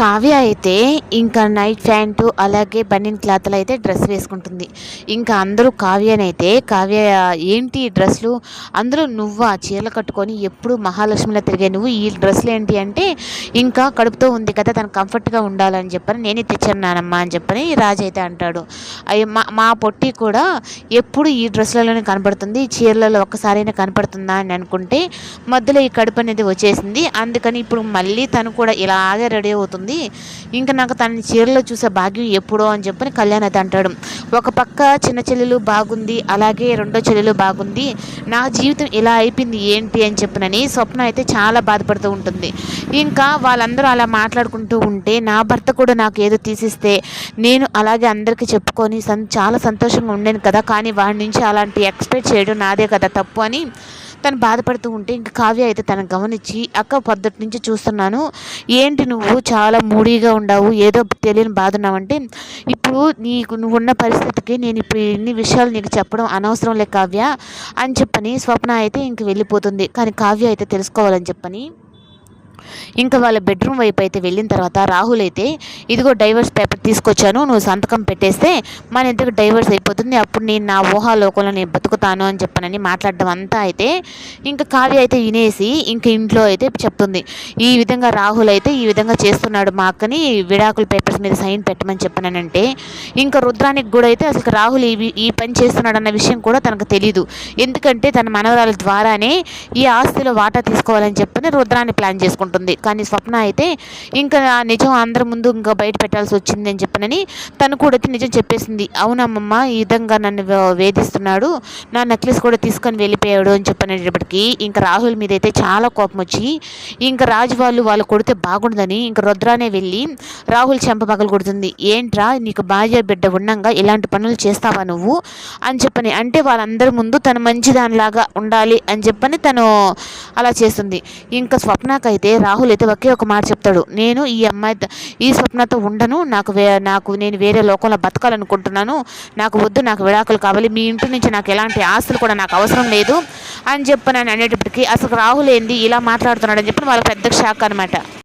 కావ్య అయితే ఇంకా night pant అలాగే బనిన్ క్లాత్లో అయితే డ్రెస్ వేసుకుంటుంది. ఇంకా అందరూ కావ్యనైతే కావ్య ఏంటి ఈ డ్రెస్లు? అందరూ నువ్వా? చీరలు కట్టుకొని ఎప్పుడు మహాలక్ష్మిలా తిరిగే నువ్వు ఈ డ్రెస్లు ఏంటి అంటే ఇంకా కడుపుతో ఉంది కదా తను కంఫర్ట్గా ఉండాలని చెప్పని నేనే తెచ్చానమ్మా అని చెప్పని రాజు అయితే అంటాడు. మా మా పొట్టి కూడా ఎప్పుడు ఈ డ్రెస్లలోనే కనపడుతుంది చీరలలో ఒక్కసారైనా కనపడుతుందా అని అనుకుంటే మధ్యలో ఈ కడుపు అనేది వచ్చేసింది. అందుకని ఇప్పుడు మళ్ళీ తను కూడా ఇలాగే రెడీ అవుతుంది. ఇంకా నాకు తన చీరలో చూసే భాగ్యం ఎప్పుడో అని చెప్పని కళ్యాణ్ అయితే అంటాడు. ఒక పక్క చిన్న చెల్లెలు బాగుంది అలాగే రెండో చెల్లెలు బాగుంది. నా జీవితం ఇలా అయిపోయింది ఏంటి అని చెప్పినని స్వప్న అయితే చాలా బాధపడుతూ ఉంటుంది. ఇంకా వాళ్ళందరూ అలా మాట్లాడుకుంటూ ఉంటే నా భర్త కూడా నాకు ఏదో తీసిస్తే నేను అలాగే అందరికీ చెప్పుకొని సం చాలా సంతోషంగా ఉండేను కదా. కానీ వాడి నుంచి అలాంటి ఎక్స్పెక్ట్ చేయడం నాదే కదా తప్పు అని తను బాధపడుతూ ఉంటే ఇంకా కావ్య అయితే తను గమనించి అక్క పొద్దుటి నుంచి చూస్తున్నాను. ఏంటి నువ్వు? చాలా మూడీగా ఉండవు. ఏదో తెలియని బాధ ఉన్నావంటే ఇప్పుడు నీకు నువ్వు ఉన్న పరిస్థితికి నేను ఇప్పుడు ఇన్ని విషయాలు నీకు చెప్పడం అనవసరం లే కావ్య అని చెప్పని స్వప్న అయితే ఇంక వెళ్ళిపోతుంది. కానీ కావ్య అయితే తెలుసుకోవాలని చెప్పని ఇంకా వాళ్ళ బెడ్రూమ్ వైపు అయితే వెళ్ళిన తర్వాత రాహుల్ అయితే ఇదిగో డైవర్స్ పేపర్ తీసుకొచ్చాను నువ్వు సంతకం పెట్టేస్తే మన ఇద్దరికి డైవర్స్ అయిపోతుంది అప్పుడు నేను నా ఊహాలోకంలో నేను బతుకుతాను అని చెప్పనని మాట్లాడడం అంతా అయితే ఇంకా కావ్య అయితే వినేసి ఇంకా ఇంట్లో అయితే చెప్తుంది. ఈ విధంగా రాహుల్ అయితే ఈ విధంగా చేస్తున్నాడు మా అక్కని విడాకుల పేపర్స్ మీద సైన్ పెట్టమని చెప్పానంటే ఇంకా రుద్రానికి కూడా అయితే అసలు రాహుల్ ఈ ఈ పని చేస్తున్నాడు అన్న విషయం కూడా తనకు తెలియదు ఎందుకంటే తన మనవరాల ద్వారానే ఈ ఆస్తిలో వాటా తీసుకోవాలని చెప్పని రుద్రాన్ని ప్లాన్ చేసుకుంటుంది కానీ స్వప్న అయితే ఇంకా నిజం అందరి ముందు ఇంకా బయట పెట్టాల్సి వచ్చింది అని చెప్పనని తను కూడా అయితే నిజం చెప్పేసింది. అవునమ్మమ్మ ఈ విధంగా నన్ను వేధిస్తున్నాడు. నా నెక్లెస్ కూడా తీసుకొని వెళ్ళిపోయాడు అని చెప్పనేటప్పటికి ఇంకా రాహుల్ మీద అయితే చాలా కోపం వచ్చి ఇంకా రాజు వాళ్ళు వాళ్ళు కొడితే బాగుండదని ఇంకా రుద్రానే వెళ్ళి రాహుల్ చెంప పగలు కొడుతుంది. ఏంట్రా నీకు భార్య బిడ్డ ఉండంగా ఇలాంటి పనులు చేస్తావా నువ్వు? అని చెప్పని అంటే వాళ్ళందరి ముందు తను మంచిదానిలాగా ఉండాలి అని చెప్పని తను అలా చేస్తుంది. ఇంకా స్వప్నకైతే రాహుల్ అయితే ఒకే ఒక మాట చెప్తాడు. నేను ఈ అమ్మాయి ఈ స్వప్నతో ఉండను. నాకు వే నాకు నేను వేరే లోకంలో బతకాలనుకుంటున్నాను. నాకు వద్దు నాకు విడాకులు కావాలి. మీ ఇంటి నుంచి నాకు ఎలాంటి ఆస్తులు కూడా నాకు అవసరం లేదు అని చెప్పి నేను అనేటప్పటికీ అసలు రాహుల్ ఏంది? ఇలా మాట్లాడుతున్నాడు అని చెప్పి వాళ్ళ పెద్ద షాక్ అనమాట